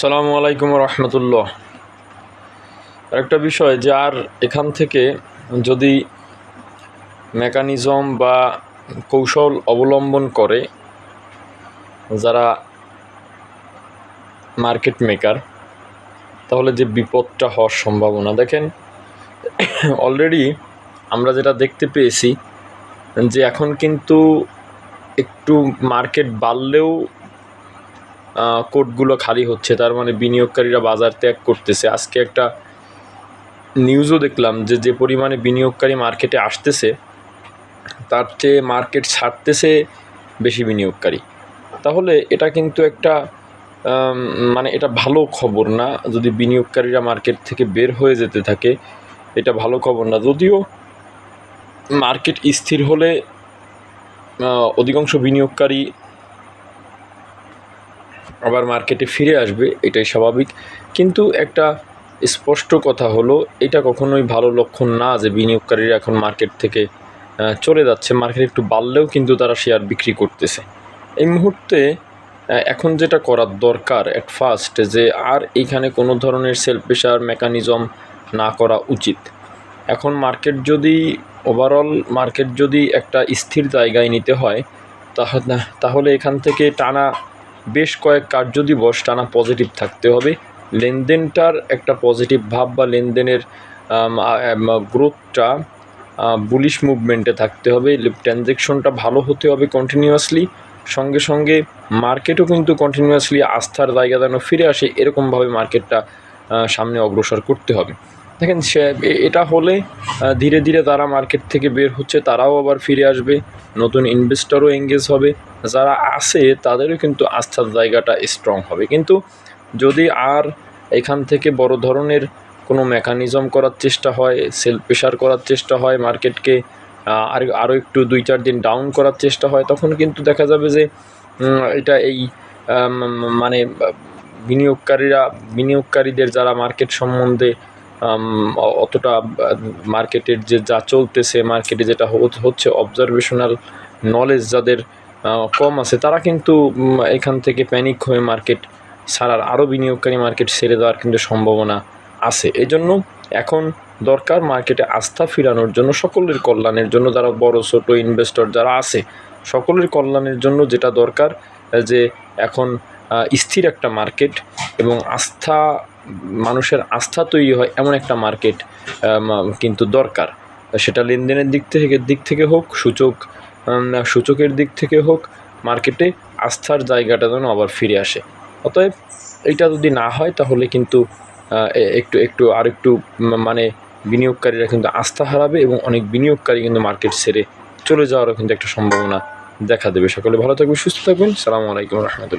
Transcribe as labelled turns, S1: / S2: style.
S1: সালামু আলাইকুম রহমতুল্লাহ। একটা বিষয় যে আর এখান থেকে যদি মেকানিজম বা কৌশল অবলম্বন করে যারা মার্কেট মেকার, তাহলে যে বিপদটা হওয়ার সম্ভাবনা। দেখেন, অলরেডি আমরা যেটা দেখতে পেয়েছি যে এখন কিন্তু একটু মার্কেট বাড়লেও কোটগুলো খালি হচ্ছে, তার মানে বিনিয়োগকারীরা বাজার ত্যাগ করতেছে। আজকে একটা নিউজও দেখলাম যে যে পরিমাণে বিনিয়োগকারী মার্কেটে আসতেছে, তার চেয়ে মার্কেট ছাড়তেছে বেশি বিনিয়োগকারী। তাহলে এটা কিন্তু একটা মানে এটা ভালো খবর না, যদি বিনিয়োগকারীরা মার্কেট থেকে বের হয়ে যেতে থাকে, এটা ভালো খবর না। যদিও মার্কেট স্থির হলে অধিকাংশ বিনিয়োগকারী আবার মার্কেটে ফিরে আসবে, এটাই স্বাভাবিক। কিন্তু একটা স্পষ্ট কথা হলো, এটা কখনোই ভালো লক্ষণ না যে বিনিয়োগকারীরা এখন মার্কেট থেকে চলে যাচ্ছে। মার্কেট একটু বাড়লেও কিন্তু তারা শেয়ার বিক্রি করতেছে। এই মুহূর্তে এখন যেটা করার দরকার অ্যাট ফার্স্ট যে আর এইখানে কোনো ধরনের সেল প্রেশার মেকানিজম না করা উচিত। এখন মার্কেট যদি ওভারঅল মার্কেট যদি একটা স্থির জায়গায় নিতে হয় তাহলে তাহলে এখান থেকে টানা বেশ কয়েক কার্য দিবস টানা পজিটিভ থাকতে হবে। লেনদেনটার একটা পজিটিভ ভাব বা লেনদেনের গ্রোথটা বুলিশ মুভমেন্টে থাকতে হবে। ট্রানজেকশনটা ভালো হতে হবে কন্টিনিউয়াসলি সঙ্গে সঙ্গে মার্কেটও কিন্তু কন্টিনিউয়াসলি আস্থার জায়গা যেন ফিরে আসে, এরকমভাবে মার্কেটটা সামনে অগ্রসর করতে হবে। দেখেন, সে এটা হলে ধীরে ধীরে তারা মার্কেট থেকে বের হচ্ছে, তারাও আবার ফিরে আসবে। নতুন ইনভেস্টরও এঙ্গেজ হবে। যারা আছে, তাদেরও কিন্তু আস্থার জায়গাটা স্ট্রং হবে। কিন্তু যদি আর এখান থেকে বড় ধরনের কোনো মেকানিজম করার চেষ্টা হয় সেল প্রেশার করার চেষ্টা হয় মার্কেটকে আর, আরও একটু দুই চার দিন ডাউন করার চেষ্টা হয়, তখন কিন্তু দেখা যাবে যে এটা এই মানে বিনিয়োগকারীরা, বিনিয়োগকারীদের যারা মার্কেট সম্বন্ধে অতটা মার্কেটের যে যা চলতেছে মার্কেটে যেটা হচ- হচ্ছে অবজারভেশনাল নলেজ যাদের কম আছে, তারা কিন্তু এখান থেকে প্যানিক হয়ে মার্কেট ছাড়ার আরও বিনিয়োগকারী মার্কেট ছেড়ে দেওয়ার কিন্তু সম্ভাবনা আছে। এই জন্য এখন দরকার মার্কেটে আস্থা ফিরানোর জন্য, সকলের কল্যাণের জন্য, যারা বড়, ছোট ইনভেস্টর যারা আছে, সকলের কল্যাণের জন্য যেটা দরকার, যে এখন স্থির একটা মার্কেট এবং আস্থা মানুষের আস্থা তৈরি হয় এমন একটা মার্কেট কিন্তু দরকার। সেটা লেনদেনের দিক থেকে দিক থেকে হোক, সূচক সূচকের দিক থেকে হোক, মার্কেটে আস্থার জায়গাটা যেন আবার ফিরে আসে। অতএব এটা যদি না হয়, তাহলে কিন্তু একটু একটু, আর একটু মানে বিনিয়োগকারীরা কিন্তু আস্থা হারাবে এবং অনেক বিনিয়োগকারী কিন্তু মার্কেট ছেড়ে চলে যাওয়ারও কিন্তু একটা সম্ভাবনা দেখা দেবে। সকলে ভালো থাকবেন, সুস্থ থাকবেন। সালামু আলাইকুম রহমতুল্লাহ।